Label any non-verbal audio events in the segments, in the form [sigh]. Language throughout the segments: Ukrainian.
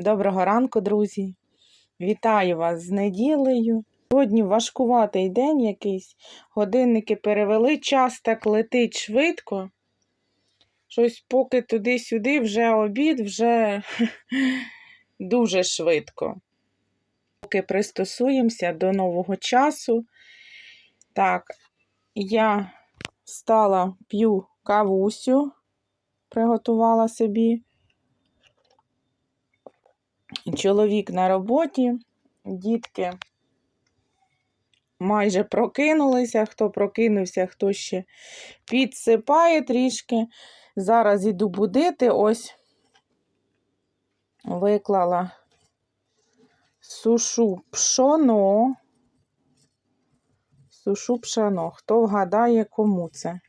Доброго ранку, друзі! Вітаю вас з неділею. Сьогодні важкуватий день якийсь. Годинники перевели, час так летить швидко. Щось поки туди-сюди, вже обід, вже [laughs] дуже швидко. Поки пристосуємося до нового часу. Так, я встала, п'ю кавусю, приготувала собі. Чоловік на роботі, дітки майже прокинулися. Хто прокинувся, хто ще підсипає трішки. Зараз іду будити. Ось виклала сушу пшоно. Сушу пшоно. Хто вгадає, кому це?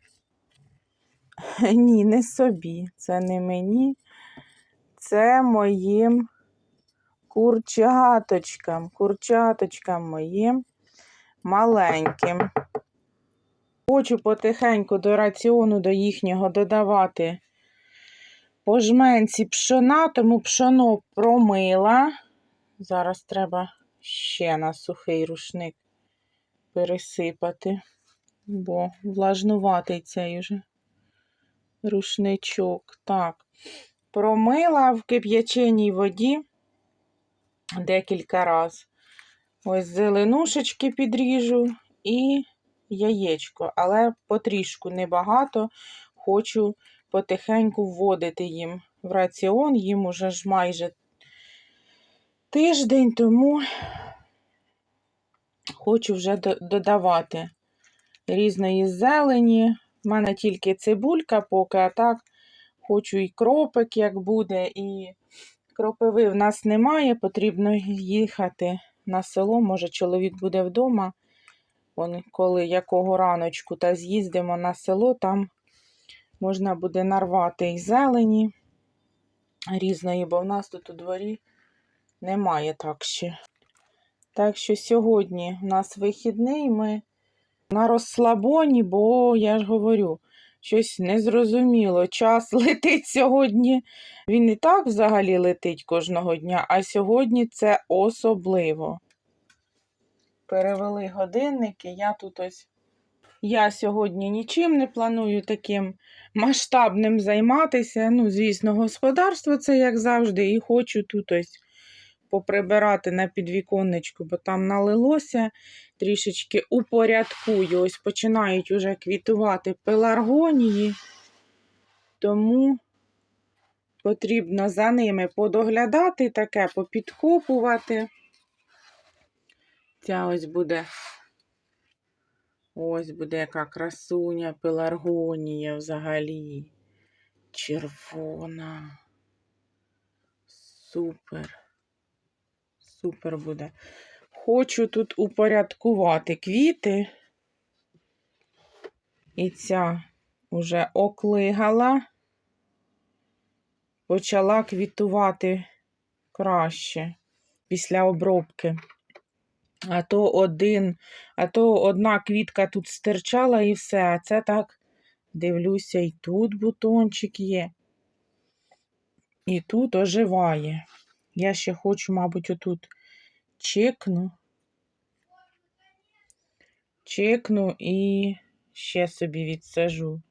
Ні, не собі. Це не мені. Це моїм курчаточкам, курчаточкам моїм маленьким. Хочу потихеньку до раціону до їхнього додавати по жменці пшона, тому пшоно промила. Зараз треба ще на сухий рушник пересипати, бо влажнуватий цей уже рушничок. Так, промила в кип'яченій воді декілька разів. Ось зеленушечки підріжу і яєчко, але потрішку небагато. Хочу потихеньку вводити їм в раціон, їм уже ж майже тиждень, тому хочу вже додавати різної зелені. У мене тільки цибулька поки, а так хочу і кропик, як буде, і Кропиви в нас немає, потрібно їхати на село. Може, чоловік буде вдома. Вон, коли якого раночку та з'їздимо на село, там можна буде нарвати і зелені різної, бо в нас тут у дворі немає так ще. Так що сьогодні у нас вихідний, ми на розслабоні, бо я ж говорю, Щось незрозуміло. Час [laughs] летить сьогодні. Він і так взагалі летить кожного дня, а сьогодні це особливо. Перевели годинники, я тут ось. Я сьогодні нічим не планую таким масштабним займатися. Ну, звісно, господарство це як завжди, і хочу тут ось поприбирати на підвіконничку, бо там налилося трішечки упорядкую. Ось починають уже квітувати пеларгонії, тому потрібно за ними подоглядати, таке попідкопувати. Ця ось буде. Ось буде яка красуня, пеларгонія взагалі. Червона. Супер. Супер буде. Хочу тут упорядкувати квіти. І ця вже оклигала, почала квітувати краще після обробки. А то один, а то одна квітка тут стирчала і все. А це так, дивлюся, і тут бутончик є. І тут оживає. Я ще хочу, мабуть, отут чекну. Чекну і ще собі відсажу.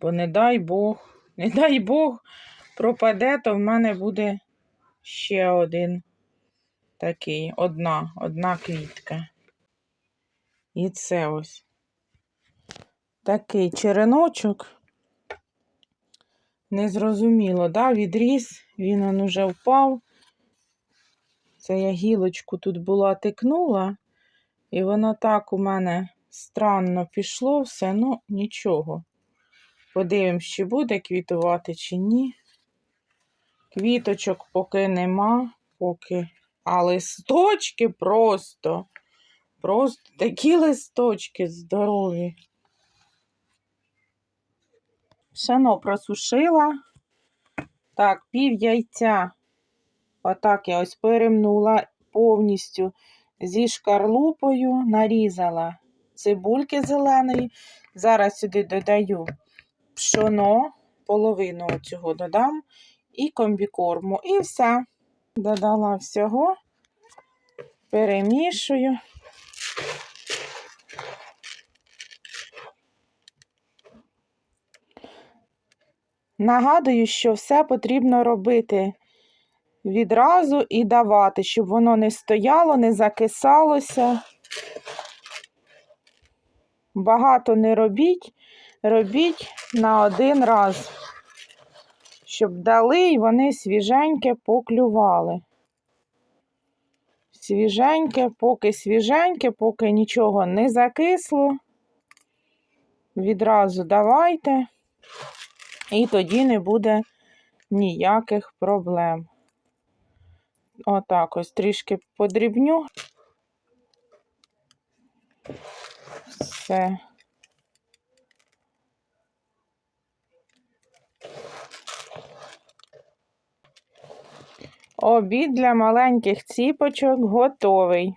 Бо не дай Бог, [laughs] не дай Бог, пропаде, то в мене буде ще один такий, одна, одна квітка. І це ось такий череночок. Незрозуміло, да, відріс, він уже впав. Це я гілочку тут була тикнула, і воно так у мене странно пішло все, ну нічого. Подивимось, чи буде квітувати, чи ні. Квіточок поки нема, поки. А листочки просто, просто такі листочки здорові. Пшено просушила. Так, пів яйця Отак я ось перемнула повністю зі шкарлупою, нарізала цибульки зеленої. Зараз сюди додаю пшоно, половину цього додам і комбікорму. І все. Додала всього, перемішую. Нагадую, що все потрібно робити відразу і давати, щоб воно не стояло, не закисалося. Багато не робіть, робіть на один раз, щоб дали і вони свіженьке поклювали. Свіженьке, поки свіженьке, поки нічого не закисло. Відразу давайте, і тоді не буде ніяких проблем. Отак ось трішки подрібню. Все. Обід для маленьких ціпочок готовий.